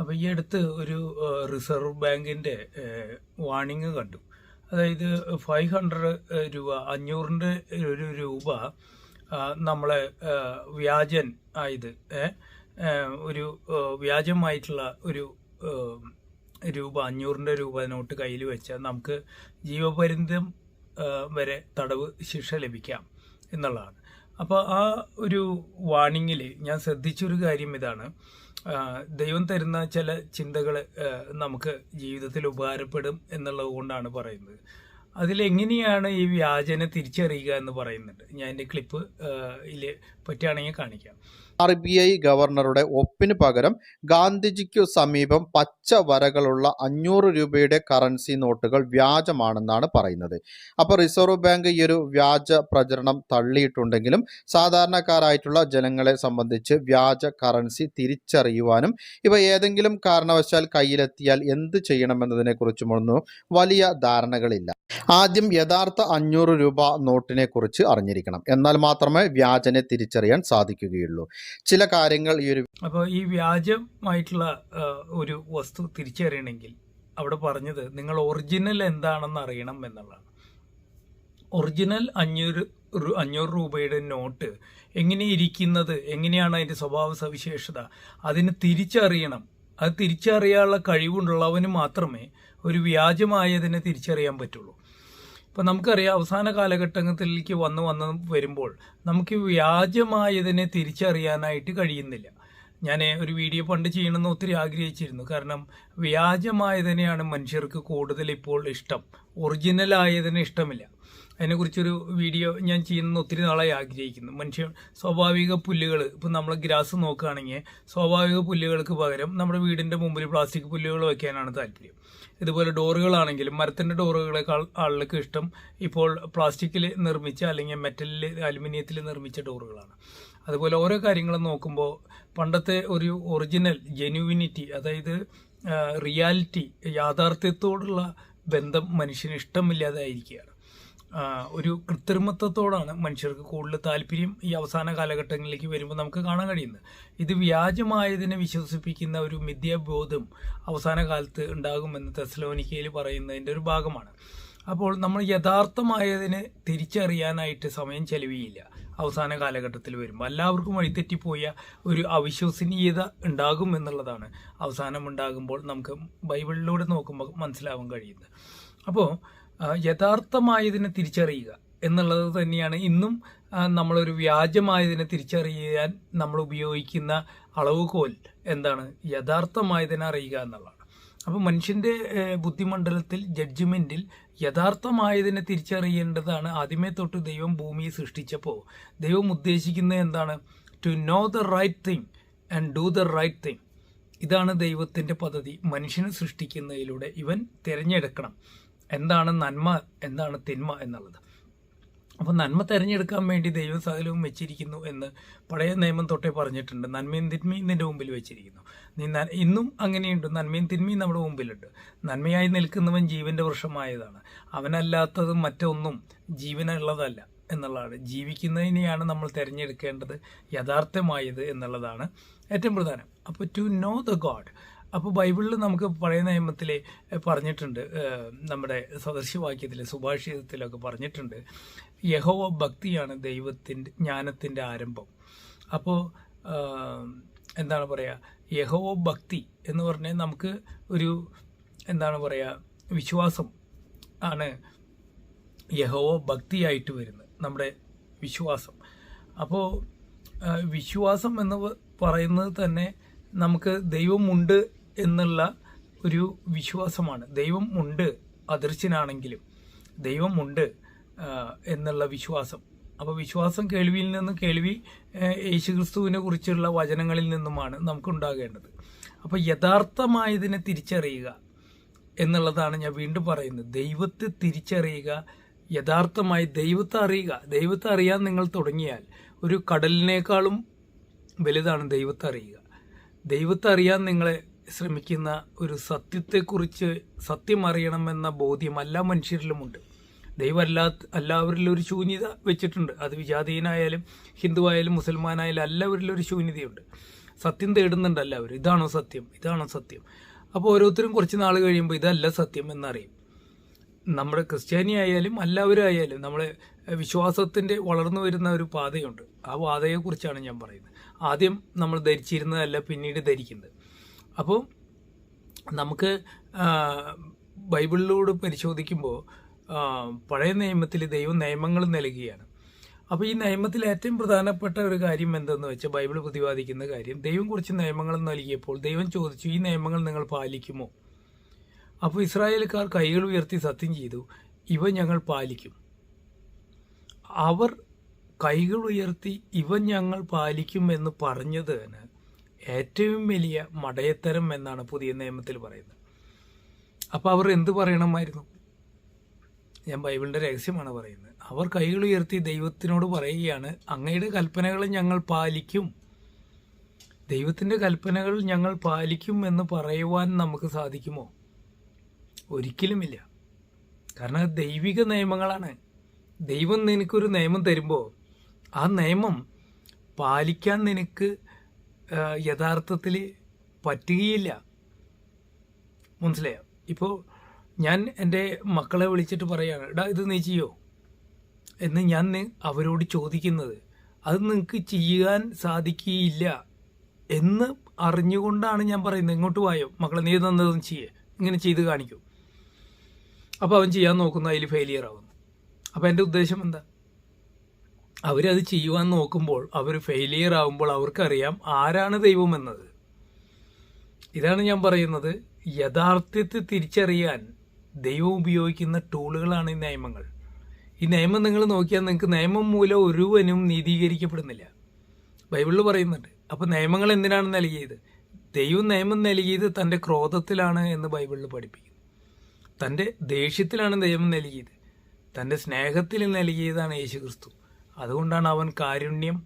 അപ്പോൾ ഈ അടുത്ത് ഒരു റിസർവ് ബാങ്കിന്റെ വാണിംഗ് കണ്ടു. അതായത് ഫൈവ് ഹൺഡ്രഡ് രൂപ അഞ്ഞൂറിന്റെ ഒരു രൂപ നമ്മളെ വ്യാജൻ ആയത് ഒരു വ്യാജമായിട്ടുള്ള ഒരു രൂപ അഞ്ഞൂറിന്റെ രൂപ നോട്ട് കയ്യിൽ വെച്ചാൽ നമുക്ക് ജീവപര്യന്തം വരെ തടവ് ശിക്ഷ ലഭിക്കാം എന്നുള്ളതാണ്. അപ്പോൾ ആ ഒരു വാണിങ്ങിൽ ഞാൻ ശ്രദ്ധിച്ചൊരു കാര്യം ഇതാണ്. ദൈവം തരുന്ന ചില ചിന്തകൾ നമുക്ക് ജീവിതത്തിൽ ഉപകാരപ്പെടും എന്നുള്ളത് കൊണ്ടാണ് പറയുന്നത്. അതിലെങ്ങനെയാണ് ഈ വ്യാജനെ തിരിച്ചറിയുക എന്ന് പറയുന്നുണ്ട്. ഞാൻ എന്റെ ക്ലിപ്പ് ഇതിൽ പറ്റുകയാണെങ്കിൽ കാണിക്കാം. ആർ ബി ഐ ഗവർണറുടെ ഒപ്പിന് പകരം ഗാന്ധിജിക്കു സമീപം പച്ച വരകളുള്ള അഞ്ഞൂറ് രൂപയുടെ കറൻസി നോട്ടുകൾ വ്യാജമാണെന്നാണ് പറയുന്നത്. അപ്പോൾ റിസർവ് ബാങ്ക് ഈ ഒരു വ്യാജ പ്രചരണം തള്ളിയിട്ടുണ്ടെങ്കിലും സാധാരണക്കാരായിട്ടുള്ള ജനങ്ങളെ സംബന്ധിച്ച് വ്യാജ കറൻസി തിരിച്ചറിയുവാനും ഇവ ഏതെങ്കിലും കാരണവശാൽ കയ്യിലെത്തിയാൽ എന്ത് ചെയ്യണമെന്നതിനെക്കുറിച്ചുമൊന്നും വലിയ ധാരണകളില്ല. ആദ്യം യഥാർത്ഥ അഞ്ഞൂറ് രൂപ നോട്ടിനെ കുറിച്ച് അറിഞ്ഞിരിക്കണം. എന്നാൽ മാത്രമേ വ്യാജനെ തിരിച്ചറിയാൻ സാധിക്കുകയുള്ളൂ. ചില കാര്യങ്ങൾ ഈ ഒരു അപ്പോൾ ഈ വ്യാജമായിട്ടുള്ള ഒരു വസ്തു തിരിച്ചറിയണമെങ്കിൽ അവിടെ പറഞ്ഞത് നിങ്ങൾ ഒറിജിനൽ എന്താണെന്ന് അറിയണം എന്നുള്ളതാണ്. ഒറിജിനൽ അഞ്ഞൂറ് അഞ്ഞൂറ് രൂപയുടെ നോട്ട് എങ്ങനെ ഇരിക്കുന്നത് എങ്ങനെയാണ് അതിന്റെ സ്വഭാവ സവിശേഷത അതിന് തിരിച്ചറിയണം. അത് തിരിച്ചറിയാനുള്ള കഴിവുള്ളവന് മാത്രമേ ഒരു വ്യാജമായതിനെ തിരിച്ചറിയാൻ പറ്റുള്ളൂ. ഇപ്പം നമുക്കറിയാം അവസാന കാലഘട്ടത്തിലേക്ക് വന്ന് വന്ന് വരുമ്പോൾ നമുക്ക് വ്യാജമായതിനെ തിരിച്ചറിയാനായിട്ട് കഴിയുന്നില്ല. ഞാൻ ഒരു വീഡിയോ പണ്ട് ചെയ്യണമെന്ന് ഒത്തിരി ആഗ്രഹിച്ചിരുന്നു. കാരണം വ്യാജമായതിനെയാണ് മനുഷ്യർക്ക് കൂടുതൽ ഇപ്പോൾ ഇഷ്ടം. ഒറിജിനൽ ആയതിനെ ഇഷ്ടമില്ല. അതിനെക്കുറിച്ചൊരു വീഡിയോ ഞാൻ ചെയ്യുന്ന ഒത്തിരി നാളായി ആഗ്രഹിക്കുന്നു. മനുഷ്യ സ്വാഭാവിക പുല്ലുകൾ ഇപ്പം നമ്മൾ ഗ്രാസ് നോക്കുകയാണെങ്കിൽ സ്വാഭാവിക പുല്ലുകൾക്ക് പകരം നമ്മുടെ വീടിന്റെ മുമ്പിൽ പ്ലാസ്റ്റിക് പുല്ലുകൾ വയ്ക്കാനാണ് താല്പര്യം. ഇതുപോലെ ഡോറുകളാണെങ്കിലും മരത്തിന്റെ ഡോറുകളെക്കാൾ ആളുകൾക്ക് ഇഷ്ടം ഇപ്പോൾ പ്ലാസ്റ്റിക്കിൽ നിർമ്മിച്ച അല്ലെങ്കിൽ മെറ്റലിൽ അലുമിനിയത്തിൽ നിർമ്മിച്ച ഡോറുകളാണ്. അതുപോലെ ഓരോ കാര്യങ്ങളും നോക്കുമ്പോൾ പണ്ടത്തെ ഒരു ഒറിജിനൽ ജെന്യുവിനിറ്റി അതായത് റിയാലിറ്റി യാഥാർത്ഥ്യത്തോടുള്ള ബന്ധം മനുഷ്യന് ഇഷ്ടമില്ലാതായിരിക്കുകയാണ്. ആ, ഒരു കൃത്രിമത്വത്തോടാണ് മനുഷ്യർക്ക് കൂടുതൽ താല്പര്യം ഈ അവസാന കാലഘട്ടങ്ങളിലേക്ക് വരുമ്പോൾ നമുക്ക് കാണാൻ കഴിയുന്നത്. ഇത് വ്യാജമായതിനെ വിശ്വസിപ്പിക്കുന്ന ഒരു മിഥ്യാബോധം അവസാന കാലത്ത് ഉണ്ടാകുമെന്ന് തെസ്ലോനിക്കയിൽ പറയുന്നതിന്റെ ഒരു ഭാഗമാണ്. അപ്പോൾ നമ്മൾ യഥാർത്ഥമായതിനെ തിരിച്ചറിയാനായിട്ട് സമയം ചെലവിയില്ല അവസാന കാലഘട്ടത്തിൽ വരുമ്പോൾ. എല്ലാവർക്കും വഴിതെറ്റിപ്പോയ ഒരു അവിശ്വസനീയത ഉണ്ടാകും എന്നുള്ളതാണ് അവസാനം ഉണ്ടാകുമ്പോൾ നമുക്ക് ബൈബിളിലൂടെ നോക്കുമ്പോൾ മനസ്സിലാവാൻ കഴിയുന്നത്. അപ്പോൾ യഥാർത്ഥമായതിനെ തിരിച്ചറിയുക എന്നുള്ളത് തന്നെയാണ്. ഇന്നും നമ്മളൊരു വ്യാജമായതിനെ തിരിച്ചറിയാൻ നമ്മൾ ഉപയോഗിക്കുന്ന അളവുകോൽ എന്താണ്? യഥാർത്ഥമായതിനെ അറിയുക എന്നുള്ളതാണ്. അപ്പോൾ മനുഷ്യന്റെ ബുദ്ധിമണ്ഡലത്തിൽ ജഡ്ജ്മെന്റിൽ യഥാർത്ഥമായതിനെ തിരിച്ചറിയേണ്ടതാണ് ആദ്യമേ തൊട്ട് ദൈവം ഭൂമിയെ സൃഷ്ടിച്ചപ്പോൾ ദൈവം ഉദ്ദേശിക്കുന്നത് എന്താണ്? To know the right thing and do the right thing ഇതാണ് ദൈവത്തിന്റെ പദ്ധതി. മനുഷ്യനെ സൃഷ്ടിക്കുന്നതിലൂടെ ഇവൻ തിരഞ്ഞെടുക്കണം. എന്താണ് നന്മ എന്താണ് തിന്മ എന്നുള്ളത്. അപ്പോൾ നന്മ തിരഞ്ഞെടുക്കാൻ വേണ്ടി ദൈവം സകലവും വെച്ചിരിക്കുന്നു എന്ന് പഴയ നിയമം തൊട്ടേ പറഞ്ഞിട്ടുണ്ട്. നന്മയും തിന്മയും നിന്റെ മുമ്പിൽ വെച്ചിരിക്കുന്നു. ന- ഇന്നും അങ്ങനെയുണ്ട്. നന്മയും തിന്മയും നമ്മുടെ മുമ്പിലുണ്ട്. നന്മയായി നിൽക്കുന്നവൻ ജീവന്റെ വൃക്ഷമായതാണ്. അവനല്ലാത്തതും മറ്റൊന്നും ജീവനുള്ളതല്ല എന്നുള്ളതാണ്. ജീവിക്കുന്നതിനെയാണ് നമ്മൾ തിരഞ്ഞെടുക്കേണ്ടത് യഥാർത്ഥമായത് എന്നുള്ളതാണ് ഏറ്റവും പ്രധാനം. അപ്പോൾ ടു നോ ദ ഗോഡ് അപ്പോൾ ബൈബിളിൽ നമുക്ക് പഴയ നിയമത്തിൽ പറഞ്ഞിട്ടുണ്ട് നമ്മുടെ സദൃശ്യവാക്യത്തിൽ സുഭാഷിതത്തിലൊക്കെ പറഞ്ഞിട്ടുണ്ട് യഹോവ ഭക്തിയാണ് ദൈവത്തിന്റെ ജ്ഞാനത്തിന്റെ ആരംഭം. അപ്പോൾ എന്താണ് പറയുക യഹോവ ഭക്തി എന്ന് പറഞ്ഞാൽ നമുക്ക് ഒരു എന്താണ് പറയുക വിശ്വാസം ആണ് യഹോവ ഭക്തിയായിട്ട് വരുന്നത് നമ്മുടെ വിശ്വാസം. അപ്പോൾ വിശ്വാസം എന്ന് പറയുന്നത് തന്നെ നമുക്ക് ദൈവമുണ്ട് എന്നുള്ള ഒരു വിശ്വാസമാണ്. ദൈവം ഉണ്ട് അദൃശ്യനാണെങ്കിലും ദൈവമുണ്ട് എന്നുള്ള വിശ്വാസം. അപ്പോൾ വിശ്വാസം കേൾവിയിൽ നിന്നും കേൾവി യേശു യേശുക്രിസ്തുവിനെ കുറിച്ചുള്ള വചനങ്ങളിൽ നിന്നുമാണ് നമുക്കുണ്ടാകേണ്ടത്. അപ്പോൾ യഥാർത്ഥമായതിനെ തിരിച്ചറിയുക എന്നുള്ളതാണ് ഞാൻ വീണ്ടും പറയുന്നത്. ദൈവത്തെ തിരിച്ചറിയുക യഥാർത്ഥമായി ദൈവത്തെ അറിയുക. ദൈവത്തെ അറിയാൻ നിങ്ങൾ തുടങ്ങിയാൽ ഒരു കടലിനേക്കാളും വലുതാണ് ദൈവത്തെ അറിയുക. ദൈവത്തെ അറിയാൻ നിങ്ങളെ ശ്രമിക്കുന്ന ഒരു സത്യത്തെക്കുറിച്ച് സത്യം അറിയണമെന്ന ബോധ്യം എല്ലാ മനുഷ്യരിലുമുണ്ട്. ദൈവം എല്ലാ എല്ലാവരിലും ഒരു ശൂന്യത വെച്ചിട്ടുണ്ട്. അത് വിജാതീയനായാലും ഹിന്ദുവായാലും മുസൽമാനായാലും എല്ലാവരിലും ഒരു ശൂന്യതയുണ്ട്. സത്യം തേടുന്നുണ്ട് എല്ലാവരും. ഇതാണോ സത്യം? ഇതാണോ സത്യം? അപ്പോൾ ഓരോരുത്തരും കുറച്ച് നാൾ കഴിയുമ്പോൾ ഇതല്ല സത്യം എന്നറിയും. നമ്മുടെ ക്രിസ്ത്യാനി ആയാലും എല്ലാവരും ആയാലും നമ്മളെ വിശ്വാസത്തിന്റെ വളർന്നു വരുന്ന ഒരു പാതയുണ്ട്. ആ പാതയെക്കുറിച്ചാണ് ഞാൻ പറയുന്നത്. ആദ്യം നമ്മൾ ധരിച്ചിരുന്നതല്ല പിന്നീട് ധരിക്കുന്നത്. അപ്പോൾ നമുക്ക് ബൈബിളിലൂടെ പരിശോധിക്കുമ്പോൾ പഴയ നിയമത്തിൽ ദൈവം നിയമങ്ങൾ നൽകുകയാണ് അപ്പോൾ ഈ നിയമത്തിൽ ഏറ്റവും പ്രധാനപ്പെട്ട ഒരു കാര്യം എന്തെന്ന് വെച്ചാൽ ബൈബിൾ പ്രതിപാദിക്കുന്ന കാര്യം ദൈവം കുറച്ച് നിയമങ്ങൾ നൽകിയപ്പോൾ ദൈവം ചോദിച്ചു ഈ നിയമങ്ങൾ നിങ്ങൾ പാലിക്കുമോ? അപ്പോൾ ഇസ്രായേൽക്കാർ കൈകൾ ഉയർത്തി സത്യം ചെയ്തു ഇവ ഞങ്ങൾ പാലിക്കും. അവർ കൈകൾ ഉയർത്തി ഇവ ഞങ്ങൾ പാലിക്കും എന്ന് പറഞ്ഞതിന് ഏറ്റവും വലിയ മടയത്തരം എന്നാണ് പുതിയ നിയമത്തിൽ പറയുന്നത്. അപ്പോൾ അവർ എന്ത് പറയണമായിരുന്നു? ഞാൻ ബൈബിളിന്റെ രഹസ്യമാണ് പറയുന്നത്. അവർ കൈകൾ ഉയർത്തി ദൈവത്തിനോട് പറയുകയാണ് അങ്ങയുടെ കൽപ്പനകൾ ഞങ്ങൾ പാലിക്കും. ദൈവത്തിന്റെ കൽപ്പനകൾ ഞങ്ങൾ പാലിക്കും എന്ന് പറയുവാൻ നമുക്ക് സാധിക്കുമോ? ഒരിക്കലുമില്ല. കാരണം ദൈവിക നിയമങ്ങളാണ്. ദൈവം നിനക്കൊരു നിയമം തരുമ്പോൾ ആ നിയമം പാലിക്കാൻ നിനക്ക് യഥാർത്ഥത്തിൽ പറ്റുകയില്ല. മനസ്സിലായോ? ഇപ്പോൾ ഞാൻ എന്റെ മക്കളെ വിളിച്ചിട്ട് പറയാണ് എടാ ഇത് നീ ചെയ്യോ? എന്ന് ഞാൻ അവരോട് ചോദിക്കുന്നത് അത് നിങ്ങൾക്ക് ചെയ്യാൻ സാധിക്കുകയില്ല. എന്ന് അറിഞ്ഞുകൊണ്ടാണ് ഞാൻ പറയുന്നത്. ഇങ്ങോട്ട് വായോ. മക്കളെ നീ തന്നതൊന്നും ചെയ്യേ. ഇങ്ങനെ ചെയ്ത് കാണിക്കും. അപ്പോൾ അവൻ ചെയ്യാൻ നോക്കുന്ന അതിൽ ഫെയിലിയർ ആവുന്നു. അപ്പോൾ എന്റെ ഉദ്ദേശം എന്താ? അവരത് ചെയ്യുവാൻ നോക്കുമ്പോൾ അവർ ഫെയിലിയർ ആകുമ്പോൾ അവർക്കറിയാം ആരാണ് ദൈവമെന്നത് ഇതാണ് ഞാൻ പറയുന്നത്. യഥാർത്ഥത്തെ തിരിച്ചറിയാൻ ദൈവം ഉപയോഗിക്കുന്ന ടൂളുകളാണ് ഈ നിയമങ്ങൾ. ഈ നിയമം നിങ്ങൾ നോക്കിയാൽ നിങ്ങൾക്ക് നിയമം മൂലം ഒരുവനും നീതീകരിക്കപ്പെടുന്നില്ല. ബൈബിളിൽ പറയുന്നുണ്ട്. അപ്പോൾ നിയമങ്ങൾ എന്തിനാണ് നൽകിയത്? ദൈവം നിയമം നൽകിയത് തന്റെ ക്രോധത്തിലാണ് എന്ന് ബൈബിളിൽ പഠിപ്പിക്കുന്നു. തന്റെ ദേഷ്യത്തിലാണ് ദൈവം നൽകിയത്. തന്റെ സ്നേഹത്തിൽ നൽകിയതാണ് യേശുക്രിസ്തു. അതുകൊണ്ടാണ് അവൻ കാരുണ്യം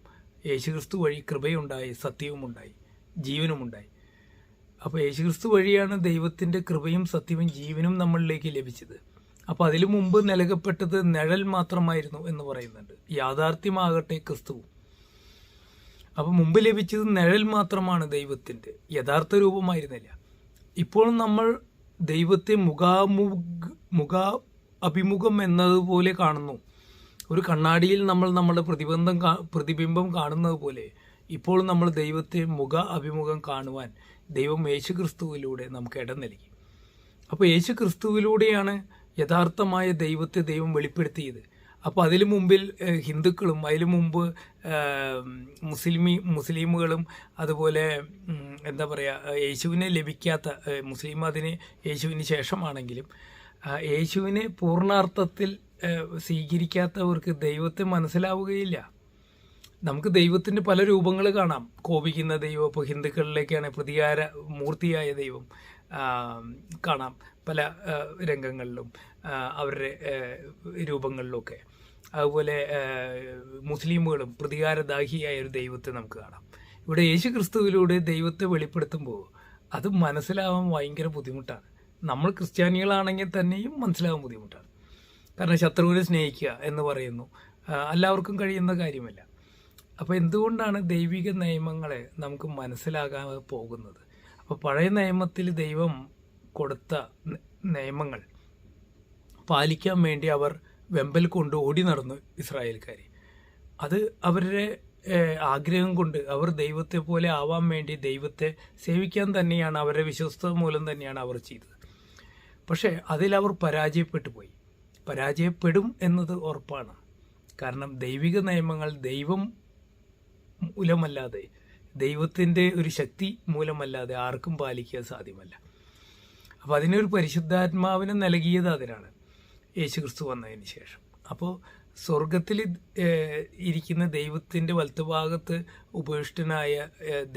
യേശുക്രിസ്തു വഴി കൃപയുണ്ടായി സത്യവുമുണ്ടായി ജീവനുമുണ്ടായി. അപ്പോൾ യേശുക്രിസ്തു വഴിയാണ് ദൈവത്തിന്റെ കൃപയും സത്യവും ജീവനും നമ്മളിലേക്ക് ലഭിച്ചത്. അപ്പോൾ അതിനു മുമ്പ് നൽകപ്പെട്ടത് നിഴൽ മാത്രമായിരുന്നു എന്ന് പറയുന്നുണ്ട്. യാഥാർത്ഥ്യമാകട്ടെ ക്രിസ്തുവും അപ്പോൾ മുമ്പ് ലഭിച്ചത് നിഴൽ മാത്രമാണ് ദൈവത്തിന്റെ യഥാർത്ഥ രൂപമായിരുന്നില്ല. ഇപ്പോൾ നമ്മൾ ദൈവത്തെ മുഖാമുഖ മുഖ അഭിമുഖം എന്നതുപോലെ കാണുന്നു. ഒരു കണ്ണാടിയിൽ നമ്മൾ നമ്മുടെ പ്രതിബന്ധം പ്രതിബിംബം കാണുന്നത് പോലെ ഇപ്പോൾ നമ്മൾ ദൈവത്തെ മുഖ അഭിമുഖം കാണുവാൻ ദൈവം യേശു ക്രിസ്തുവിലൂടെ നമുക്ക് ഇടം നൽകി. അപ്പോൾ യേശു ക്രിസ്തുവിലൂടെയാണ് യഥാർത്ഥമായ ദൈവത്തെ ദൈവം വെളിപ്പെടുത്തിയത്. അപ്പോൾ അതിനു മുമ്പിൽ ഹിന്ദുക്കളും അതിനു മുമ്പ് മുസ്ലിമി മുസ്ലിമുകളും അതുപോലെ എന്താ പറയുക യേശുവിനെ ലഭിക്കാത്ത മുസ്ലിം അതിന് യേശുവിന് ശേഷമാണെങ്കിലും യേശുവിനെ പൂർണാർത്ഥത്തിൽ സ്വീകരിക്കാത്തവർക്ക് ദൈവത്തെ മനസ്സിലാവുകയില്ല. നമുക്ക് ദൈവത്തിന്റെ പല രൂപങ്ങൾ കാണാം. കോപിക്കുന്ന ദൈവം ഇപ്പോൾ ഹിന്ദുക്കളിലേക്കാണ് പ്രതികാര മൂർത്തിയായ ദൈവം കാണാം പല രംഗങ്ങളിലും അവരുടെ രൂപങ്ങളിലൊക്കെ. അതുപോലെ മുസ്ലിമുകളും പ്രതികാരദാഹിയായ ഒരു ദൈവത്തെ നമുക്ക് കാണാം. ഇവിടെ യേശു ക്രിസ്തുവിലൂടെ ദൈവത്തെ വെളിപ്പെടുത്തുമ്പോൾ അത് മനസ്സിലാവാൻ ഭയങ്കര ബുദ്ധിമുട്ടാണ്. നമ്മൾ ക്രിസ്ത്യാനികളാണെങ്കിൽ തന്നെയും മനസ്സിലാവാൻ ബുദ്ധിമുട്ടാണ്. കാരണം ശത്രുവിനെ സ്നേഹിക്കുക എന്ന് പറയുന്നു. എല്ലാവർക്കും കഴിയുന്ന കാര്യമല്ല. അപ്പോൾ എന്തുകൊണ്ടാണ് ദൈവിക നിയമങ്ങളെ നമുക്ക് മനസ്സിലാകാതെ പോകുന്നത്? അപ്പോൾ പഴയ നിയമത്തിൽ ദൈവം കൊടുത്ത നിയമങ്ങൾ പാലിക്കാൻ വേണ്ടി അവർ വെമ്പൽ കൊണ്ട് ഓടി നടന്നു ഇസ്രായേൽക്കാർ അത് അവരുടെ ആഗ്രഹം കൊണ്ട് അവർ ദൈവത്തെ പോലെ ആവാൻ വേണ്ടി ദൈവത്തെ സേവിക്കാൻ തന്നെയാണ് അവരുടെ വിശ്വസ്ത മൂലം തന്നെയാണ് അവർ ചെയ്തത്. പക്ഷേ അതിലവർ പരാജയപ്പെട്ടു പോയി. പരാജയപ്പെടും എന്നത് ഉറപ്പാണ്. കാരണം ദൈവിക നിയമങ്ങൾ ദൈവം മൂലമല്ലാതെ ദൈവത്തിന്റെ ഒരു ശക്തി മൂലമല്ലാതെ ആർക്കും പാലിക്കാൻ സാധ്യമല്ല. അപ്പോൾ അതിനൊരു പരിശുദ്ധാത്മാവിനെ നൽകിയത് അതിനാണ്. യേശു ക്രിസ്തു വന്നതിന് ശേഷം. അപ്പോൾ സ്വർഗത്തിൽ ഇരിക്കുന്ന ദൈവത്തിന്റെ വലത്തുഭാഗത്ത് ഉപേഷ്ടനായ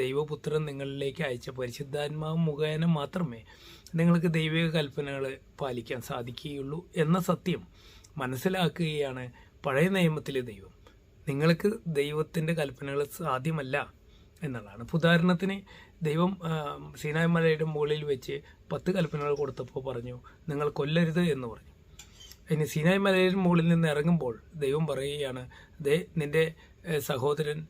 ദൈവപുത്രൻ നിങ്ങളിലേക്ക് അയച്ച പരിശുദ്ധാത്മാവ് മുഖേന മാത്രമേ നിങ്ങൾക്ക് ദൈവിക കൽപ്പനകൾ പാലിക്കാൻ സാധിക്കുകയുള്ളൂ എന്ന സത്യം മനസ്സിലാക്കുകയാണ് പഴയ നിയമത്തിലെ ദൈവം. നിങ്ങൾക്ക് ദൈവത്തിന്റെ കൽപ്പനകൾ സാധ്യമല്ല എന്നുള്ളതാണ്. ഉദാഹരണത്തിന് ദൈവം സീനായ മലയുടെ മുകളിൽ വെച്ച് പത്ത് കൽപ്പനകൾ കൊടുത്തപ്പോൾ പറഞ്ഞു നിങ്ങൾ കൊല്ലരുത് എന്ന് പറഞ്ഞു. ഇനി സീനായ് മലയുടെ മുകളിൽ നിന്ന് ഇറങ്ങുമ്പോൾ ദൈവം പറയുകയാണ് ദേ നിന്റെ സഹോദരൻ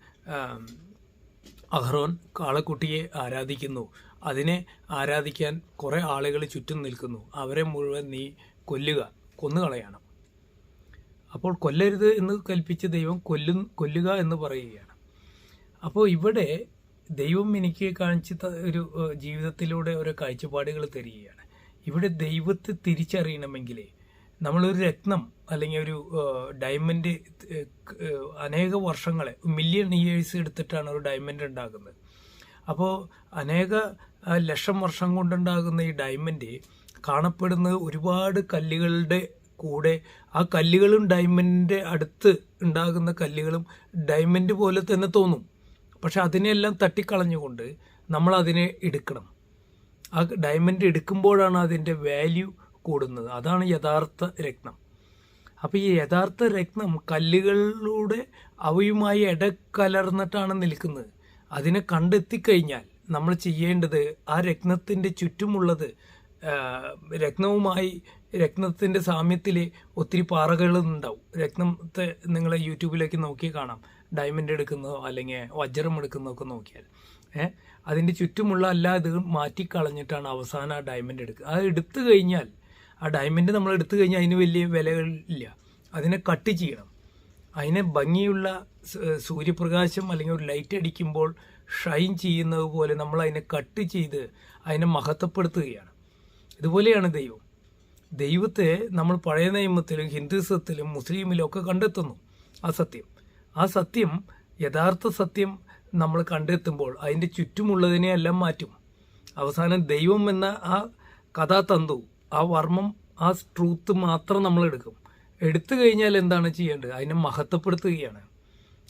അഹ്റോൻ കാളക്കുട്ടിയെ ആരാധിക്കുന്നു. അതിനെ ആരാധിക്കാൻ കുറേ ആളുകൾ ചുറ്റും നിൽക്കുന്നു. അവരെ മുഴുവൻ നീ കൊല്ലുക കൊന്നുകളയണം. അപ്പോൾ കൊല്ലരുത് എന്ന് കൽപ്പിച്ച ദൈവം കൊല്ലു കൊല്ലുക എന്ന് പറയുകയാണ്. അപ്പോൾ ഇവിടെ ദൈവം എനിക്ക് കാണിച്ച ഒരു ജീവിതത്തിലൂടെ ഓരോ കാഴ്ചപ്പാടുകൾ തരികയാണ്. ഇവിടെ ദൈവത്തെ തിരിച്ചറിയണമെങ്കിൽ നമ്മളൊരു രത്നം അല്ലെങ്കിൽ ഒരു ഡയമണ്ട് അനേക വർഷങ്ങളെ മില്യൺ ഇയേഴ്സ് എടുത്തിട്ടാണ് ഒരു ഡയമണ്ട് ഉണ്ടാകുന്നത്. അപ്പോൾ അനേക ലക്ഷം വർഷം കൊണ്ടുണ്ടാകുന്ന ഈ ഡയമണ്ട് കാണപ്പെടുന്നത് ഒരുപാട് കല്ലുകളുടെ കൂടെ ആ കല്ലുകളും ഡയമണ്ടിന്റെ അടുത്ത് ഉണ്ടാകുന്ന കല്ലുകളും ഡയമണ്ട് പോലെ തന്നെ തോന്നും. പക്ഷെ അതിനെല്ലാം തട്ടിക്കളഞ്ഞുകൊണ്ട് നമ്മൾ അതിനെ എടുക്കണം. ആ ഡയമണ്ട് എടുക്കുമ്പോഴാണ് അതിന്റെ വാല്യൂ കൂടുന്നത്. അതാണ് യഥാർത്ഥ രത്നം. അപ്പോൾ ഈ യഥാർത്ഥ രത്നം കല്ലുകളിലൂടെ അവയുമായി ഇടകലർന്നിട്ടാണ് നിൽക്കുന്നത്. അതിനെ കണ്ടെത്തിക്കഴിഞ്ഞാൽ നമ്മൾ ചെയ്യേണ്ടത് ആ രത്നത്തിന്റെ ചുറ്റുമുള്ളത് രത്നവുമായി രത്നത്തിന്റെ സാമ്യത്തിൽ ഒത്തിരി പാറകളുണ്ടാവും. രത്നത്തെ നിങ്ങൾ യൂട്യൂബിലേക്ക് നോക്കി കാണാം. ഡയമണ്ട് എടുക്കുന്നതോ അല്ലെങ്കിൽ വജ്രം എടുക്കുന്നതോ ഒക്കെ നോക്കിയാൽ. ഏഹ് അതിന്റെ ചുറ്റുമുള്ള എല്ലാ ഇതും മാറ്റിക്കളഞ്ഞിട്ടാണ് അവസാനം ആ ഡയമണ്ട് എടുക്കുക. അത് എടുത്തു കഴിഞ്ഞാൽ ആ ഡയമണ്ട് നമ്മൾ എടുത്തു കഴിഞ്ഞാൽ അതിന് വലിയ വിലകളില്ല. അതിനെ കട്ട് ചെയ്യണം. അതിനെ ഭംഗിയുള്ള സൂര്യപ്രകാശം അല്ലെങ്കിൽ ഒരു ലൈറ്റ് അടിക്കുമ്പോൾ ഷൈൻ ചെയ്യുന്നത് പോലെ നമ്മൾ അതിനെ കട്ട് ചെയ്ത് അതിനെ മഹത്വപ്പെടുത്തുകയാണ്. ഇതുപോലെയാണ് ദൈവം. ദൈവത്തെ നമ്മൾ പഴയ നിയമത്തിലും ഹിന്ദുസത്തിലും മുസ്ലിമിലും ഒക്കെ കണ്ടെത്തുന്നു. ആ സത്യം. ആ സത്യം യഥാർത്ഥ സത്യം നമ്മൾ കണ്ടെത്തുമ്പോൾ അതിന്റെ ചുറ്റുമുള്ളതിനെ എല്ലാം മാറ്റും. അവസാനം ദൈവം എന്ന ആ കഥാതന്തു ആ വർമ്മം ആ ട്രൂത്ത് മാത്രം നമ്മൾ എടുക്കും. എടുത്തു കഴിഞ്ഞാൽ എന്താണ് ചെയ്യേണ്ടത്? അതിനെ മഹത്വപ്പെടുത്തുകയാണ്.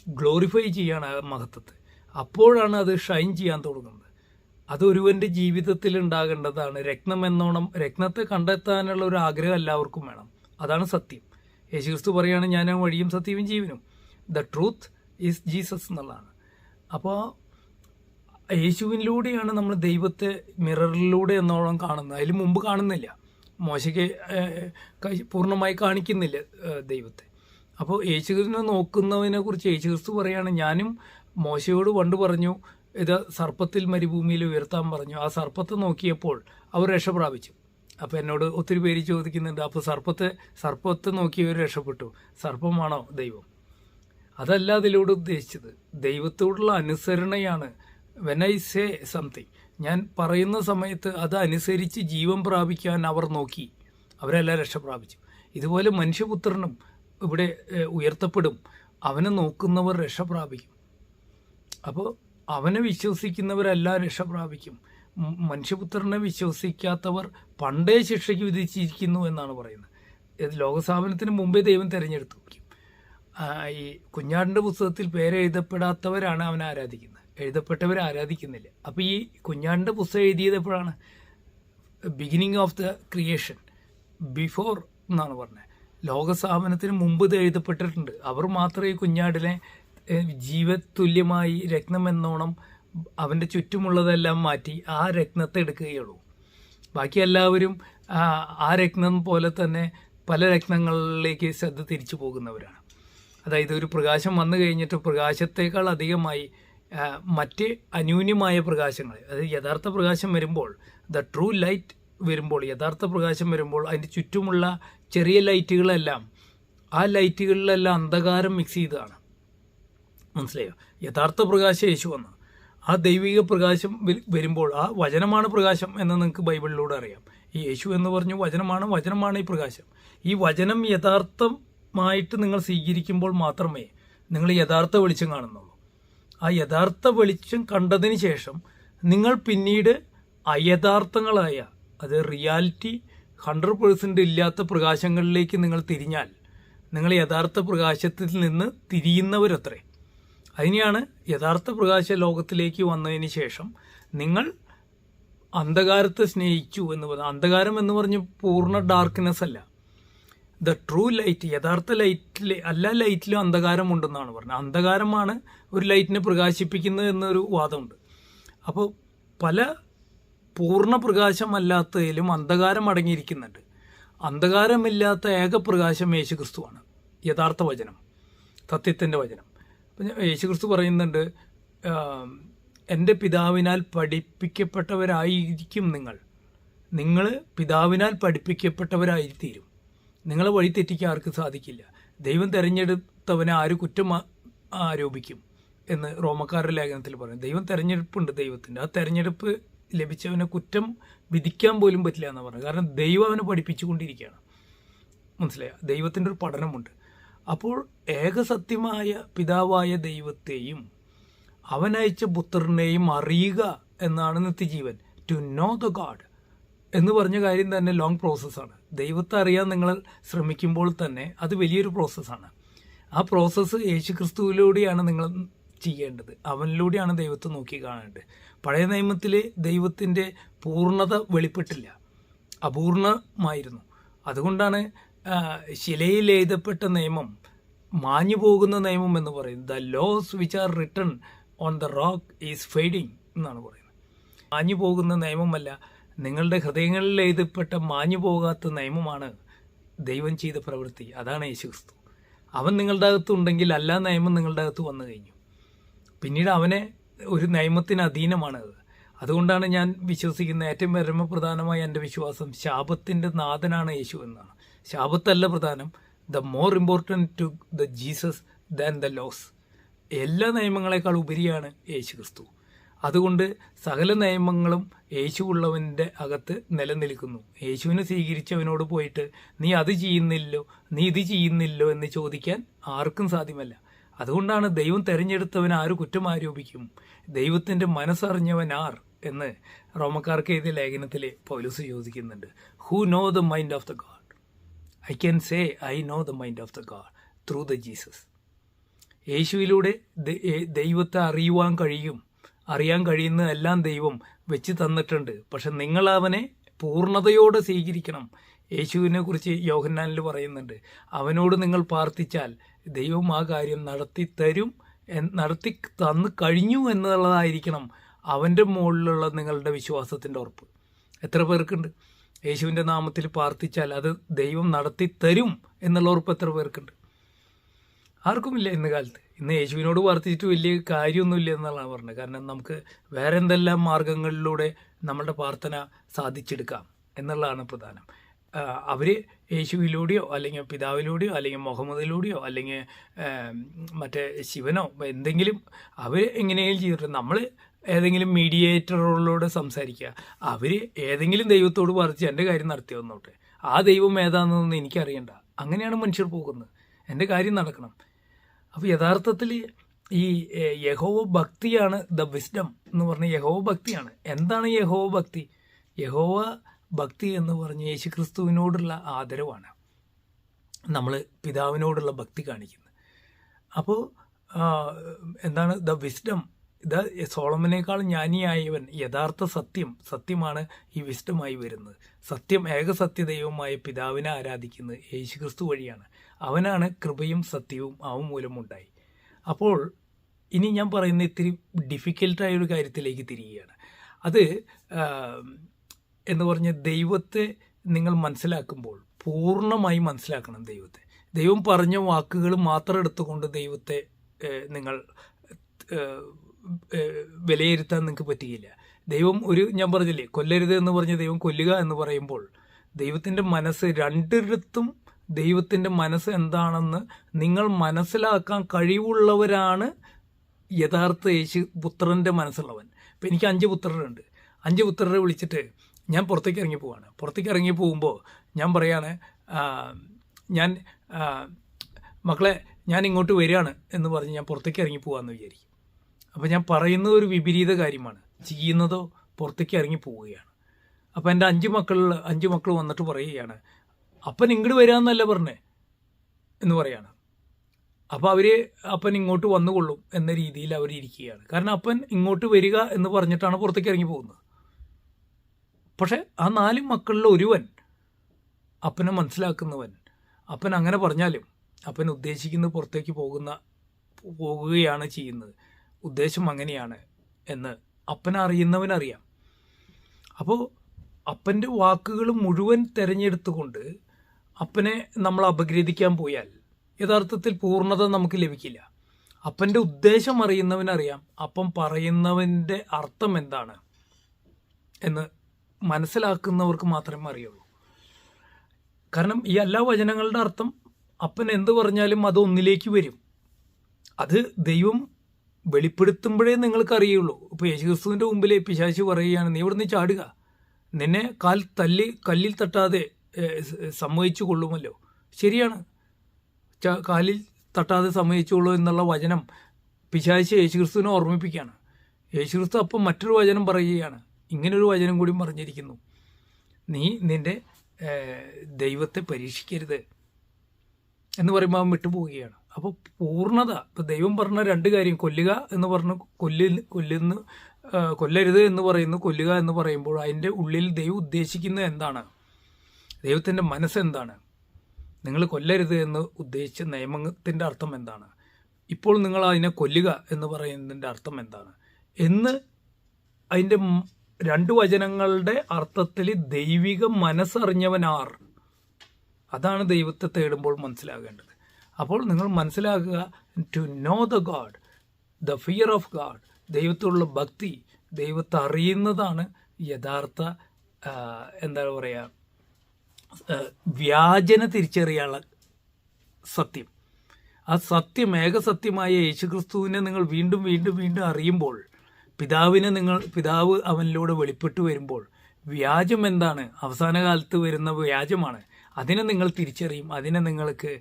ഗ്ലോറിഫൈ ചെയ്യാണ് ആ മഹത്വത്തെ. അപ്പോഴാണ് അത് ഷൈൻ ചെയ്യാൻ തുടങ്ങുന്നത്. അത് ഒരുവന്റെ ജീവിതത്തിൽ ഉണ്ടാകേണ്ടതാണ്. രത്നം എന്നോണം രത്നത്തെ കണ്ടെത്താനുള്ള ഒരു ആഗ്രഹം എല്ലാവർക്കും വേണം. അതാണ് സത്യം. യേശുക്രിസ്തു പറയുകയാണ് ഞാൻ വഴിയും സത്യവും ജീവനും ദ ട്രൂത്ത് ഈസ് ജീസസ് എന്നുള്ളതാണ്. അപ്പോൾ യേശുവിനിലൂടെയാണ് നമ്മൾ ദൈവത്തെ മിററിലൂടെ എന്നോളം കാണുന്നത്. അതിൽ മുമ്പ് കാണുന്നില്ല. മോശയ്ക്ക് പൂർണമായി കാണിക്കുന്നില്ല ദൈവത്തെ. അപ്പോൾ യേശുക്രിസ്തുവിനെ നോക്കുന്നതിനെ കുറിച്ച് യേശുക്രിസ്തു പറയുകയാണ് ഞാനും മോശയോട് പണ്ട് പറഞ്ഞു ഇത് സർപ്പത്തിൽ മരുഭൂമിയിൽ ഉയർത്താൻ പറഞ്ഞു. ആ സർപ്പത്തെ നോക്കിയപ്പോൾ അവർ രക്ഷ പ്രാപിച്ചു. അപ്പോൾ എന്നോട് ഒത്തിരി പേര് ചോദിക്കുന്നുണ്ട് അപ്പോൾ സർപ്പത്തെ സർപ്പത്തെ നോക്കിയവർ രക്ഷപ്പെട്ടു. സർപ്പമാണോ ദൈവം? അതല്ല അതിലൂടെ ഉദ്ദേശിച്ചത്. ദൈവത്തോടുള്ള അനുസരണയാണ്. വെൻ ഐ സേ സംതിങ് ഞാൻ പറയുന്ന സമയത്ത് അതനുസരിച്ച് ജീവൻ പ്രാപിക്കാൻ അവർ നോക്കി. അവരെല്ലാം രക്ഷ പ്രാപിച്ചു ഇതുപോലെ മനുഷ്യപുത്രനും ഇവിടെ ഉയർത്തപ്പെടും. അവനെ നോക്കുന്നവർ രക്ഷ പ്രാപിക്കും അപ്പോൾ അവനെ വിശ്വസിക്കുന്നവരെല്ലാം രക്ഷ പ്രാപിക്കും മനുഷ്യപുത്രനെ വിശ്വസിക്കാത്തവർ പണ്ടേ ശിക്ഷയ്ക്ക് വിധിച്ചിരിക്കുന്നു എന്നാണ് പറയുന്നത്. ലോകസ്ഥാപനത്തിന് മുമ്പേ ദൈവം തിരഞ്ഞെടുത്തു. ഈ കുഞ്ഞാടിന്റെ പുസ്തകത്തിൽ പേരെഴുതപ്പെടാത്തവരാണ് അവനെ ആരാധിക്കുന്നത്. എഴുതപ്പെട്ടവരെ ആരാധിക്കുന്നില്ല. അപ്പോൾ ഈ കുഞ്ഞാണ്ട് പുസ്തകം എഴുതിയത് എപ്പോഴാണ് beginning of the creation before എന്നാണ് പറഞ്ഞത് ലോകസ്ഥാപനത്തിന് മുമ്പ് ഇത് എഴുതപ്പെട്ടിട്ടുണ്ട്. അവർ മാത്രമേ ഈ കുഞ്ഞാടിനെ ജീവത്തുല്യമായി രത്നം എന്നോണം അവന്റെ ചുറ്റുമുള്ളതെല്ലാം മാറ്റി ആ രത്നത്തെ എടുക്കുകയുള്ളൂ. ബാക്കി എല്ലാവരും ആ, രത്നം പോലെ തന്നെ പല രത്നങ്ങളിലേക്ക് ശ്രദ്ധ തിരിച്ചു പോകുന്നവരാണ്. അതായത് ഒരു പ്രകാശം വന്നു കഴിഞ്ഞിട്ട് പ്രകാശത്തേക്കാൾ അധികമായി മറ്റ് അന്യൂന്യമായ പ്രകാശങ്ങൾ അതായത് യഥാർത്ഥ പ്രകാശം വരുമ്പോൾ ദ ട്രൂ ലൈറ്റ് വരുമ്പോൾ യഥാർത്ഥ പ്രകാശം വരുമ്പോൾ അതിന്റെ ചുറ്റുമുള്ള ചെറിയ ലൈറ്റുകളെല്ലാം ആ ലൈറ്റുകളിലെല്ലാം അന്ധകാരം മിക്സ് ചെയ്തതാണ്. മനസ്സിലായോ? യഥാർത്ഥ പ്രകാശം യേശു വന്നു. ആ ദൈവിക പ്രകാശം വരുമ്പോൾ ആ വചനമാണ് പ്രകാശം എന്ന് നിങ്ങൾക്ക് ബൈബിളിലൂടെ അറിയാം. ഈ യേശു എന്ന് പറഞ്ഞു വചനമാണ് വചനമാണ് ഈ പ്രകാശം. ഈ വചനം യഥാർത്ഥമായിട്ട് നിങ്ങൾ സ്വീകരിക്കുമ്പോൾ മാത്രമേ നിങ്ങൾ യഥാർത്ഥ വെളിച്ചം കാണുന്നുള്ളൂ. ആ യഥാർത്ഥ വെളിച്ചം കണ്ടതിന് ശേഷം നിങ്ങൾ പിന്നീട് അയഥാർത്ഥങ്ങളായ അത് റിയാലിറ്റി ഹൺഡ്രഡ് പേഴ്സന്റ് ഇല്ലാത്ത പ്രകാശങ്ങളിലേക്ക് നിങ്ങൾ തിരിഞ്ഞാൽ നിങ്ങൾ യഥാർത്ഥ പ്രകാശത്തിൽ നിന്ന് തിരിയുന്നവരത്രേ. അതിനെയാണ് യഥാർത്ഥ പ്രകാശ ലോകത്തിലേക്ക് വന്നതിന് ശേഷം നിങ്ങൾ അന്ധകാരത്തെ സ്നേഹിച്ചു എന്ന് പറഞ്ഞാൽ അന്ധകാരം എന്ന് പറഞ്ഞ് പൂർണ ഡാർക്ക്നെസ് അല്ല. ദ ട്രൂ ലൈറ്റ് യഥാർത്ഥ ലൈറ്റിൽ എല്ലാ ലൈറ്റിലും അന്ധകാരം ഉണ്ടെന്നാണ് പറഞ്ഞത്. അന്ധകാരമാണ് ഒരു ലൈറ്റിനെ പ്രകാശിപ്പിക്കുന്നത് എന്നൊരു വാദമുണ്ട്. അപ്പോൾ പല പൂർണ പ്രകാശമല്ലാത്തതിലും അന്ധകാരം അടങ്ങിയിരിക്കുന്നുണ്ട്. അന്ധകാരമില്ലാത്ത ഏക പ്രകാശം യേശുക്രിസ്തുവാണ്. യഥാർത്ഥ വചനം സത്യത്തിന്റെ വചനം. യേശുക്രിസ്തു പറയുന്നുണ്ട് എന്റെ പിതാവിനാൽ പഠിപ്പിക്കപ്പെട്ടവരായിരിക്കും നിങ്ങൾ. നിങ്ങൾ പിതാവിനാൽ പഠിപ്പിക്കപ്പെട്ടവരായിത്തീരും. നിങ്ങളെ വഴി തെറ്റിക്കാൻ ആർക്കും സാധിക്കില്ല. ദൈവം തിരഞ്ഞെടുത്തവനെ ആര് കുറ്റം ആരോപിക്കും എന്ന് റോമക്കാരുടെ ലേഖനത്തിൽ പറയും ദൈവം തിരഞ്ഞെടുപ്പുണ്ട് ദൈവത്തിന്റെ. ആ തിരഞ്ഞെടുപ്പ് ലഭിച്ചവനെ കുറ്റം വിധിക്കാൻ പോലും പറ്റില്ല എന്നാണ് പറഞ്ഞത് കാരണം ദൈവം അവനെ പഠിപ്പിച്ചുകൊണ്ടിരിക്കുകയാണ്. മനസ്സിലായ? ദൈവത്തിന്റെ ഒരു പഠനമുണ്ട്. അപ്പോൾ ഏകസത്യമായ പിതാവായ ദൈവത്തെയും അവനയച്ച പുത്രനെയും അറിയുക എന്നാണ് നിത്യജീവൻ. ടു നോ ദ ഗാഡ് എന്ന് പറഞ്ഞ കാര്യം തന്നെ ലോങ് പ്രോസസ്സാണ് ദൈവത്തെ അറിയാൻ നിങ്ങൾ ശ്രമിക്കുമ്പോൾ തന്നെ അത് വലിയൊരു പ്രോസസ്സാണ് ആ പ്രോസസ്സ് യേശു ക്രിസ്തുവിലൂടെയാണ് നിങ്ങൾ ചെയ്യേണ്ടത്. അവനിലൂടെയാണ് ദൈവത്തെ നോക്കി കാണേണ്ടത്. പഴയ നിയമത്തിൽ ദൈവത്തിന്റെ പൂർണത വെളിപ്പെട്ടില്ല. അപൂർണമായിരുന്നു. അതുകൊണ്ടാണ് ശിലയിൽ എഴുതപ്പെട്ട നിയമം മാഞ്ഞു പോകുന്ന നിയമം എന്ന് പറയുന്നത്. The laws which are written on the rock is fading എന്നാണ് പറയുന്നത്. മാഞ്ഞു പോകുന്ന നിയമമല്ല നിങ്ങളുടെ ഹൃദയങ്ങളിൽ എഴുതപ്പെട്ട മാഞ്ഞു പോകാത്ത നിയമമാണ് ദൈവം ചെയ്ത പ്രവൃത്തി. അതാണ് യേശുക്രിസ്തു. അവൻ നിങ്ങളുടെ അകത്തുണ്ടെങ്കിൽ എല്ലാ നിയമം നിങ്ങളുടെ അകത്ത് വന്നു കഴിഞ്ഞു. പിന്നീട് അവനെ ഒരു നിയമത്തിന് അധീനമാണത്. അതുകൊണ്ടാണ് ഞാൻ വിശ്വസിക്കുന്ന ഏറ്റവും പരമപ്രധാനമായ എന്റെ വിശ്വാസം ശാപത്തിന്റെ നാഥനാണ് യേശു എന്നാണ്. ശാപത്തല്ല പ്രധാനം. The more important to the Jesus than the laws എല്ലാ നിയമങ്ങളെക്കാൾ ഉപരിയാണ് യേശു ക്രിസ്തു അതുകൊണ്ട് സകല നിയമങ്ങളും യേശു ഉള്ളവന്റെ അകത്ത് നിലനിൽക്കുന്നു. യേശുവിനെ സ്വീകരിച്ചവനോട് പോയിട്ട് നീ അത് ചെയ്യുന്നില്ലോ നീ ഇത് ചെയ്യുന്നില്ലോ എന്ന് ചോദിക്കാൻ ആർക്കും സാധ്യമല്ല. അതുകൊണ്ടാണ് ദൈവം തിരഞ്ഞെടുത്തവൻ ആര് കുറ്റം ആരോപിക്കും? ദൈവത്തിന്റെ മനസ്സറിഞ്ഞവൻ ആർ എന്ന് റോമക്കാർക്ക് എഴുതിയ ലേഖനത്തിൽ പൗലൂസ് ചോദിക്കുന്നുണ്ട്. Who know the mind of the god I can say I know the mind of the god through the Jesus യേശുവിലൂടെ ദൈവത്തെ അറിയുവാൻ കഴിയും അറിയാൻ കഴിയുന്ന എല്ലാം ദൈവം വെച്ച് തന്നിട്ടുണ്ട്. പക്ഷെ നിങ്ങൾ അവനെ പൂർണതയോടെ സ്വീകരിക്കണം. യേശുവിനെ കുറിച്ച് യോഹന്നാനിൽ പറയുന്നുണ്ട്. അവനോട് നിങ്ങൾ പ്രാർത്ഥിച്ചാൽ ദൈവം ആ കാര്യം നടത്തി തരും നടത്തി തന്നു കഴിഞ്ഞു എന്നുള്ളതായിരിക്കണം അവന്റെ മുകളിലുള്ള നിങ്ങളുടെ വിശ്വാസത്തിന്റെ ഉറപ്പ്. എത്ര പേർക്കുണ്ട്? യേശുവിന്റെ നാമത്തിൽ പ്രാർത്ഥിച്ചാൽ അത് ദൈവം നടത്തി തരും എന്നുള്ള ഉറപ്പ് എത്ര പേർക്കുണ്ട്? ആർക്കുമില്ല ഇന്ന് കാലത്ത്. ഇന്ന് യേശുവിനോട് പ്രാർത്ഥിച്ചിട്ട് വലിയ കാര്യമൊന്നുമില്ല എന്നുള്ളതാണ് പറഞ്ഞത്. കാരണം നമുക്ക് വേറെ എന്തെല്ലാം മാർഗങ്ങളിലൂടെ നമ്മളുടെ പ്രാർത്ഥന സാധിച്ചെടുക്കാം എന്നുള്ളതാണ് പ്രധാനം. അവർ യേശുവിലൂടെയോ അല്ലെങ്കിൽ പിതാവിലൂടെയോ അല്ലെങ്കിൽ മുഹമ്മദിലൂടെയോ അല്ലെങ്കിൽ മറ്റേ ശിവനോ എന്തെങ്കിലും അവർ എങ്ങനെയെങ്കിലും ചെയ്തിട്ട് നമ്മൾ ഏതെങ്കിലും മീഡിയേറ്ററുകളോട് സംസാരിക്കുക. അവർ ഏതെങ്കിലും ദൈവത്തോട് പറിച്ച് എന്റെ കാര്യം നടത്തി വന്നോട്ടെ ആ ദൈവം ഏതാണെന്നൊന്നും എനിക്കറിയണ്ട. അങ്ങനെയാണ് മനുഷ്യർ പോകുന്നത്. എന്റെ കാര്യം നടക്കണം. അപ്പോൾ യഥാർത്ഥത്തിൽ ഈ യഹോവ ഭക്തിയാണ് ദ വിസ്ഡം എന്ന് പറഞ്ഞ യഹോവ ഭക്തിയാണ്. എന്താണ് യഹോവ ഭക്തി? യഹോവ ഭക്തി എന്ന് പറഞ്ഞ യേശുക്രിസ്തുവിനോടുള്ള ആദരവാണ്. നമ്മൾ പിതാവിനോടുള്ള ഭക്തി കാണിക്കുന്നത് അപ്പോൾ എന്താണ് ദ വിസ്ഡം? ഇത് സോളമനേക്കാൾ ജ്ഞാനിയായവൻ യഥാർത്ഥ സത്യം സത്യമാണ് ഈ വിസ്ഡമായി വരുന്നത്. സത്യം ഏകസത്യദൈവമായ പിതാവിനെ ആരാധിക്കുന്നത് യേശുക്രിസ്തു വഴിയാണ്. അവനാണ് കൃപയും സത്യവും അവൻ മൂലമുണ്ടായി. അപ്പോൾ ഇനി ഞാൻ പറയുന്ന ഇത്തിരി ഡിഫിക്കൽട്ടായ ഒരു കാര്യത്തിലേക്ക് തിരികുകയാണ് അത് എന്ന് പറഞ്ഞ ദൈവത്തെ നിങ്ങൾ മനസ്സിലാക്കുമ്പോൾ പൂർണമായി മനസ്സിലാക്കണം ദൈവത്തെ. ദൈവം പറഞ്ഞ വാക്കുകൾ മാത്രം എടുത്തുകൊണ്ട് ദൈവത്തെ നിങ്ങൾ വിലയിരുത്താൻ നിങ്ങൾക്ക് പറ്റുകയില്ല. ദൈവം ഒരു ഞാൻ പറഞ്ഞില്ലേ കൊല്ലരുത് എന്ന് പറഞ്ഞ ദൈവം കൊല്ലുക എന്ന് പറയുമ്പോൾ ദൈവത്തിന്റെ മനസ്സ് രണ്ടിടത്തും ദൈവത്തിന്റെ മനസ്സ് എന്താണെന്ന് നിങ്ങൾ മനസ്സിലാക്കാൻ കഴിവുള്ളവരാണ് യഥാർത്ഥ യേശു പുത്രന്റെ മനസ്സുള്ളവൻ. ഇപ്പം എനിക്ക് അഞ്ച് പുത്രരുണ്ട്. അഞ്ച് പുത്രരെ വിളിച്ചിട്ട് ഞാൻ പുറത്തേക്ക് ഇറങ്ങി പോവാണ്. പുറത്തേക്ക് ഇറങ്ങി പോകുമ്പോൾ ഞാൻ പറയാണ് ഞാൻ മക്കളെ ഞാൻ ഇങ്ങോട്ട് വരികയാണ് എന്ന് പറഞ്ഞ് ഞാൻ പുറത്തേക്ക് ഇറങ്ങി പോകാമെന്ന് വിചാരിക്കും. അപ്പോൾ ഞാൻ പറയുന്നത് ഒരു വിപരീത കാര്യമാണ്. ചെയ്യുന്നതോ പുറത്തേക്ക് ഇറങ്ങി പോവുകയാണ്. അപ്പോൾ എന്റെ അഞ്ച് മക്കളിൽ അഞ്ച് മക്കൾ വന്നിട്ട് പറയുകയാണ് അപ്പൻ ഇങ്ങോട്ട് വരാമെന്നല്ല പറഞ്ഞേ? എന്ന് പറയാണ്. അപ്പോൾ അവർ അപ്പൻ ഇങ്ങോട്ട് വന്നുകൊള്ളും എന്ന രീതിയിൽ അവർ ഇരിക്കുകയാണ്. കാരണം അപ്പൻ ഇങ്ങോട്ട് വരിക എന്ന് പറഞ്ഞിട്ടാണ് പുറത്തേക്ക് ഇറങ്ങി പോകുന്നത്. പക്ഷേ ആ നാല് മക്കളിൽ ഒരുവൻ അപ്പനെ മനസ്സിലാക്കുന്നവൻ. അപ്പൻ അങ്ങനെ പറഞ്ഞാലും അപ്പൻ ഉദ്ദേശിക്കുന്നത് പുറത്തേക്ക് പോകുന്ന പോകുകയാണ് ചെയ്യുന്നത്. ഉദ്ദേശം അങ്ങനെയാണ് എന്ന് അപ്പൻ അറിയുന്നവനറിയാം അപ്പോൾ അപ്പന്റെ വാക്കുകൾ മുഴുവൻ തിരഞ്ഞെടുത്തുകൊണ്ട് അപ്പനെ നമ്മൾ അപഗ്രഥിക്കാൻ പോയാൽ യഥാർത്ഥത്തിൽ പൂർണത നമുക്ക് ലഭിക്കില്ല. അപ്പന്റെ ഉദ്ദേശം അറിയുന്നവനറിയാം. അപ്പം പറയുന്നവന്റെ അർത്ഥം എന്താണ് എന്ന് മനസ്സിലാക്കുന്നവർക്ക് മാത്രമേ അറിയുള്ളൂ. കാരണം ഈ എല്ലാ വചനങ്ങളുടെ അർത്ഥം അപ്പൻ എന്ത് പറഞ്ഞാലും അത് ഒന്നിലേക്ക് വരും. അത് ദൈവം വെളിപ്പെടുത്തുമ്പോഴേ നിങ്ങൾക്ക് അറിയുള്ളൂ. ഇപ്പോൾ യേശുക്രിസ്തുവിന്റെ മുമ്പിൽ പിശാശി പറയുകയാണ് നീ ഇവിടുന്ന് ചാടുക. നിന്നെ കാൽ തല്ലി കല്ലിൽ തട്ടാതെ സമ്മതിച്ചു കൊള്ളുമല്ലോ. ശരിയാണ്. കാലിൽ തട്ടാതെ സമ്മതിച്ചുള്ളൂ എന്നുള്ള വചനം പിശാചി യേശുക്രിസ്തുവിനെ ഓർമ്മിപ്പിക്കുകയാണ്. യേശുക്രിസ്തു അപ്പം മറ്റൊരു വചനം പറയുകയാണ്. ഇങ്ങനൊരു വചനം കൂടി പറഞ്ഞിരിക്കുന്നു. നീ നിന്റെ ദൈവത്തെ പരീക്ഷിക്കരുത് എന്ന് പറയുമ്പോൾ അവൻ വിട്ടുപോവുകയാണ്. അപ്പോൾ പൂർണത ഇപ്പം ദൈവം പറഞ്ഞ രണ്ട് കാര്യം കൊല്ലുക എന്ന് പറഞ്ഞ് കൊല്ലിൽ കൊല്ലുന്നു കൊല്ലരുത് എന്ന് പറയുന്നു കൊല്ലുക എന്ന് പറയുമ്പോൾ അതിന്റെ ഉള്ളിൽ ദൈവം ഉദ്ദേശിക്കുന്നത് എന്താണ്? ദൈവത്തിന്റെ മനസ്സെന്താണ് നിങ്ങൾ കൊല്ലരുത് എന്ന് ഉദ്ദേശിച്ച നിയമത്തിന്റെ അർത്ഥം എന്താണ്? ഇപ്പോൾ നിങ്ങൾ അതിനെ കൊല്ലുക എന്ന് പറയുന്നതിന്റെ അർത്ഥം എന്താണ്? എന്ന് അതിന്റെ രണ്ട് വചനങ്ങളുടെ അർത്ഥത്തിൽ ദൈവിക മനസ്സറിഞ്ഞവനാർ. അതാണ് ദൈവത്തെ തേടുമ്പോൾ മനസ്സിലാകേണ്ടത്. അപ്പോൾ നിങ്ങൾ മനസ്സിലാക്കുക to know the god the fear of god ദൈവത്തോടുള്ള ഭക്തി ദൈവത്തെ അറിയുന്നതാണ് യഥാർത്ഥ എന്താ പറയുക വ്യാജന തിരിച്ചറിയാനുള്ള സത്യം. ആ സത്യം ഏകസത്യമായ യേശുക്രിസ്തുവിനെ നിങ്ങൾ വീണ്ടും വീണ്ടും വീണ്ടും അറിയുമ്പോൾ പിതാവിനെ നിങ്ങൾ പിതാവ് അവനിലൂടെ വെളിപ്പെട്ടു വരുമ്പോൾ വ്യാജം എന്താണ്? അവസാന കാലത്ത് വരുന്ന വ്യാജമാണ്. അതിനെ നിങ്ങൾ തിരിച്ചറിയും. അതിനെ നിങ്ങൾക്ക്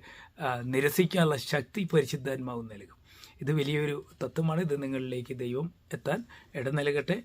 നിരസിക്കാനുള്ള ശക്തി പരിശുദ്ധാത്മാവ് നൽകും. ഇത് വലിയൊരു തത്വമാണ്. ഇത് നിങ്ങളിലേക്ക് ദൈവം എത്താൻ ഇടനൽകട്ടെ ഏ,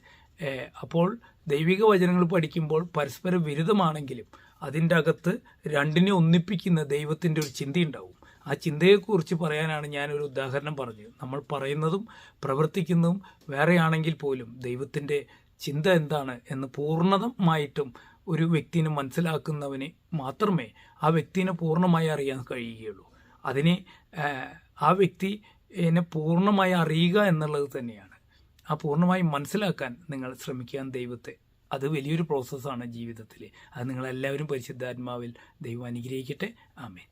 അപ്പോൾ ദൈവിക വചനങ്ങൾ പഠിക്കുമ്പോൾ പരസ്പര വിരുദ്ധമാണെങ്കിലും അതിന്റെ അകത്ത് രണ്ടിനെ ഒന്നിപ്പിക്കുന്ന ദൈവത്തിന്റെ ഒരു ചിന്തയുണ്ടാവും. ആ ചിന്തയെക്കുറിച്ച് പറയാനാണ് ഞാനൊരു ഉദാഹരണം പറഞ്ഞത്. നമ്മൾ പറയുന്നതും പ്രവർത്തിക്കുന്നതും വേറെയാണെങ്കിൽ പോലും ദൈവത്തിന്റെ ചിന്ത എന്താണ് എന്ന് പൂർണമായിട്ടും ഒരു വ്യക്തിനെ മനസ്സിലാക്കുന്നവന് മാത്രമേ ആ വ്യക്തിനെ പൂർണമായി അറിയാൻ കഴിയുകയുള്ളൂ. അതിനെ ആ, വ്യക്തി വ്യക്തിനെ പൂർണമായി അറിയുക എന്നുള്ളത് തന്നെയാണ്. ആ പൂർണമായും മനസ്സിലാക്കാൻ നിങ്ങൾ ശ്രമിക്കാൻ ദൈവത്തെ. അത് വലിയൊരു പ്രോസസ്സാണ് ജീവിതത്തിൽ അത് നിങ്ങളെല്ലാവരും പരിശുദ്ധാത്മാവിൽ ദൈവം അനുഗ്രഹിക്കട്ടെ. ആമേൻ.